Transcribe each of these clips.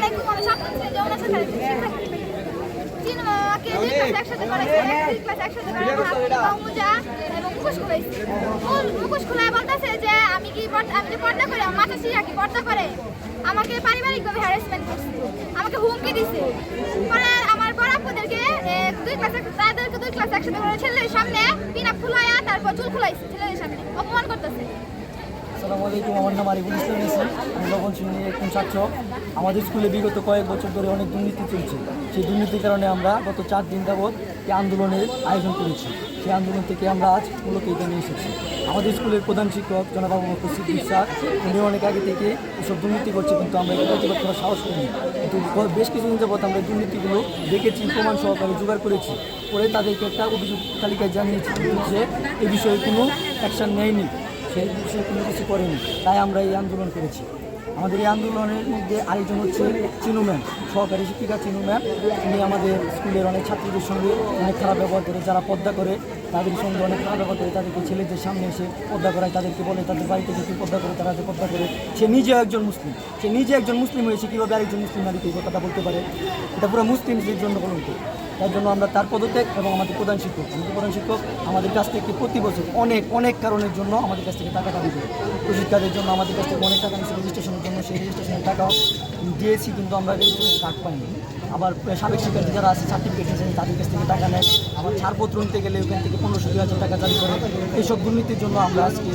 অনেক সপ্তম শ্রেণি যমুনা সরকারি শিক্ষার্থী তিন মাকে একসাথে করাইছে দুই ক্লাস একসাথে করাইছে মোজা এবং মুখোশ খুলাইছে। মূল মুখোশ খুলায় বলতেছে যে আমি কি আমি যে পর্দা করি আমার মাথা শিরা কি পর্দা করে? আমাকে পারিবারিকভাবে হ্যারাসমেন্ট করছে। আমাকে হুমকি দিছে। পরে আমার বড় আপুদেরকে দুই ক্লাস তাদেরকে দুই ক্লাস একসাথে করে ছেলেদের সামনে পিনা খুলাইয়া তারপর চুল খুলাইছে ছেলেদের সামনে। অপমান করতেছে। আসসালামু আলাইকুম, আমার নাম আরিফুল ইসলাম ইয়াসিন আমি লবণ শ্রেণির একজন ছাত্র। আমাদের স্কুলে বিগত কয়েক বছর ধরে অনেক দুর্নীতি চলছে। সেই দুর্নীতির কারণে আমরা গত চার দিন যাবৎ এই আন্দোলনের আয়োজন করেছি। সেই আন্দোলন থেকে আমরা আজ মূলত এখানে এসেছি। আমাদের স্কুলের প্রধান শিক্ষক জনাবাবু মোহাম্মদ সিদ্দিক উনি অনেক আগে থেকে এসব দুর্নীতি করছে কিন্তু আমরা এটা প্রতিবাদ করার সাহস করিনি। কিন্তু বেশ কিছুদিন যাবৎ আমরা দুর্নীতিগুলো দেখেছি, প্রমাণ সহকারে জোগাড় করেছি। পরে তাদেরকে একটা অভিযোগ তালিকায় জানিয়েছি সে এই বিষয়ে কোনো অ্যাকশন নেয়নি। সেই বিষয়ে কোনো কিছু করেনি, তাই আমরা এই আন্দোলন করেছি। আমাদের এই আন্দোলনের মধ্যে আরেকজন হচ্ছে চিনু ম্যাম, সহকারী শিক্ষিকা চিনু ম্যাম। উনি আমাদের স্কুলের অনেক ছাত্রীদের সঙ্গে অনেক খারাপ ব্যবহার করে যারা পদ্মা করে, তাদের সঙ্গে অনেক খারাপ ব্যবহার করে তাদেরকে ছেলেদের সামনে এসে পদ্মা করায়, তাদেরকে বলে তাদের বাড়িতে যদি পদ্মা করে, তারা যে পদ্মা করে, সে নিজে একজন মুসলিম। সে নিজে একজন মুসলিম হয়েছে কীভাবে আরেকজন মুসলিম নারীকে এই কথাটা বলতে পারে? এটা পুরো মুসলিমদের জন্য কলঙ্ক তার জন্য আমরা তার পদত্যাগ এবং আমাদের প্রধান শিক্ষক আমাদের প্রধান শিক্ষক, আমাদের কাছ থেকে প্রতি বছর অনেক অনেক কারণের জন্য আমাদের কাছ থেকে টাকা দাবি করে প্রশিক্ষাদের জন্য আমাদের কাছ থেকে অনেক টাকা নিচ্ছে রেজিস্ট্রেশনের জন্য সেই রেজিস্ট্রেশনের টাকাও দিয়েছি, কিন্তু আমরা রেজিস্ট্রেশন কার্ড পাইনি। আবার সাবেক শিক্ষার্থী যারা আছে সার্টিফিকেট নিয়েছেন তাদের কাছ থেকে টাকা নেয়। আবার ছাড়পত্র নিতে গেলে ওখান থেকে পনেরোশো দুই হাজার টাকা জারি করে। এইসব দুর্নীতির জন্য আমরা আজকে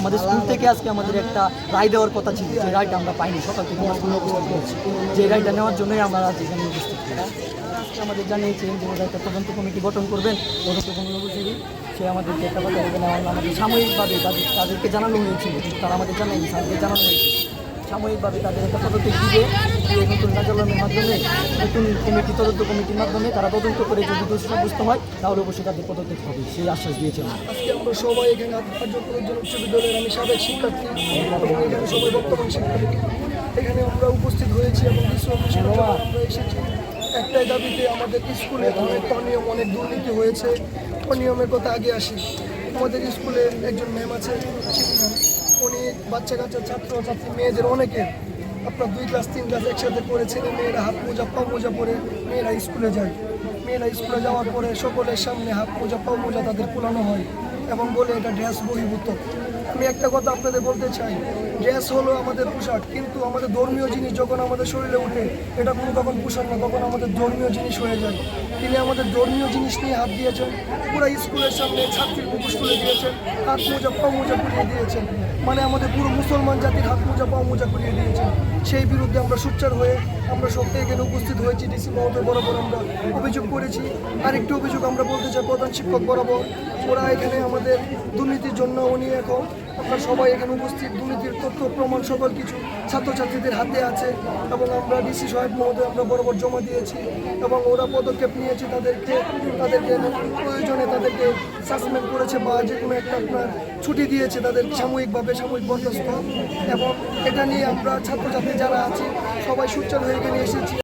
আমাদের স্কুল থেকে আজকে আমাদের একটা রায় দেওয়ার কথা ছিল, যে রায়টা আমরা পাইনি। সকাল থেকে আমরা স্কুলে করেছি যে রায়টা নেওয়ার জন্যই আমরা আজ এখানে উপস্থিত আমাদের জানিয়েছেন যে ওরা একটা তদন্ত কমিটি গঠন করবেন। তদন্ত কমিটি সে আমাদেরকে একটা কথা বলবেন আমাদের সাময়িকভাবে তাদের তাদেরকে জানানো হয়েছিল তারা আমাদের জানায়নি, স্যারকে জানানো হয়েছিল সাময়িকভাবে তাদের একটা দিবে দিয়ে নতুন কার্যালয়ের মাধ্যমে, নতুন কমিটি, তদন্ত কমিটির মাধ্যমে তারা তদন্ত করে যদি দোষী সাব্যস্ত হয়, তাহলে অবশ্যই তাদের পদক্ষেপ হবে। সেই আশ্বাস দিয়েছেন। আজকে আমরা সবাই এখানে উজ্জ্বল আমি সাবেক শিক্ষার্থী এখানে সবাই বর্তমান শিক্ষার্থী। এখানে আমরা উপস্থিত হয়েছি এবং অফিসের আমরা এসেছি। একটাই দাবিতে আমাদের স্কুলে অনেক অনিয়ম অনেক দুর্নীতি হয়েছে অনিয়মের কথা আগে আসি। আমাদের স্কুলে একজন ম্যাম আছে উনি বাচ্চা কাচ্চা, ছাত্র, ছাত্রী, মেয়েদের অনেকে আপনার দুই ক্লাস তিন ক্লাস একসাথে করে ছেলে মেয়েরা হাত মোজা, পাও মোজা পরে মেয়েরা স্কুলে যায়। মেয়েরা স্কুলে যাওয়ার পরে সকলের সামনে হাত মোজা, পাও মোজা তাদের পোলানো হয়। এবং বলে এটা ড্রেস বহির্ভূত। আমি একটা কথা আপনাদের বলতে চাই, ড্রেস হলো আমাদের পোশাক, কিন্তু আমাদের ধর্মীয় জিনিস যখন আমাদের শরীরে ওঠে এটা কোনো তখন পোশাক না, তখন আমাদের ধর্মীয় জিনিস হয়ে যায়। তিনি আমাদের ধর্মীয় জিনিস নিয়ে হাত দিয়েছেন, পুরো স্কুলের সামনে ছাত্রীর মুখোশ তুলে দিয়েছেন, হাত মোজা, পাও মোজা করিয়ে দিয়েছেন। মানে আমাদের পুরো মুসলমান জাতির হাত মোজা, পাও মোজা করিয়ে দিয়েছেন। সেই বিরুদ্ধে আমরা সোচ্চার হয়ে আমরা সত্যি এখানে উপস্থিত হয়েছি, ডিসি মহোদয় বরাবর আমরা অভিযোগ করেছি। আরেকটি অভিযোগ আমরা বলতে চাই, প্রধান শিক্ষক বরাবর। ওরা এখানে আমাদের দুর্নীতির জন্য উনি এখন আমরা সবাই এখানে উপস্থিত, দুর্নীতির তথ্য, প্রমাণ সকল কিছু ছাত্রছাত্রীদের হাতে আছে এবং আমরা ডিসি সাহেব মহোদয়, আমরা বরাবর জমা দিয়েছি এবং ওরা পদক্ষেপ নিয়েছে তাদেরকে তাদেরকে প্রয়োজনে তাদেরকে সাসপেন্ড করেছে বা যে কোনো একটা আপনার ছুটি দিয়েছে তাদের সাময়িকভাবে, সাময়িক বরখাস্ত। এবং এটা নিয়ে আমরা ছাত্রছাত্রী যারা আছি, সবাই সুচার হয়ে এখানে এসেছি।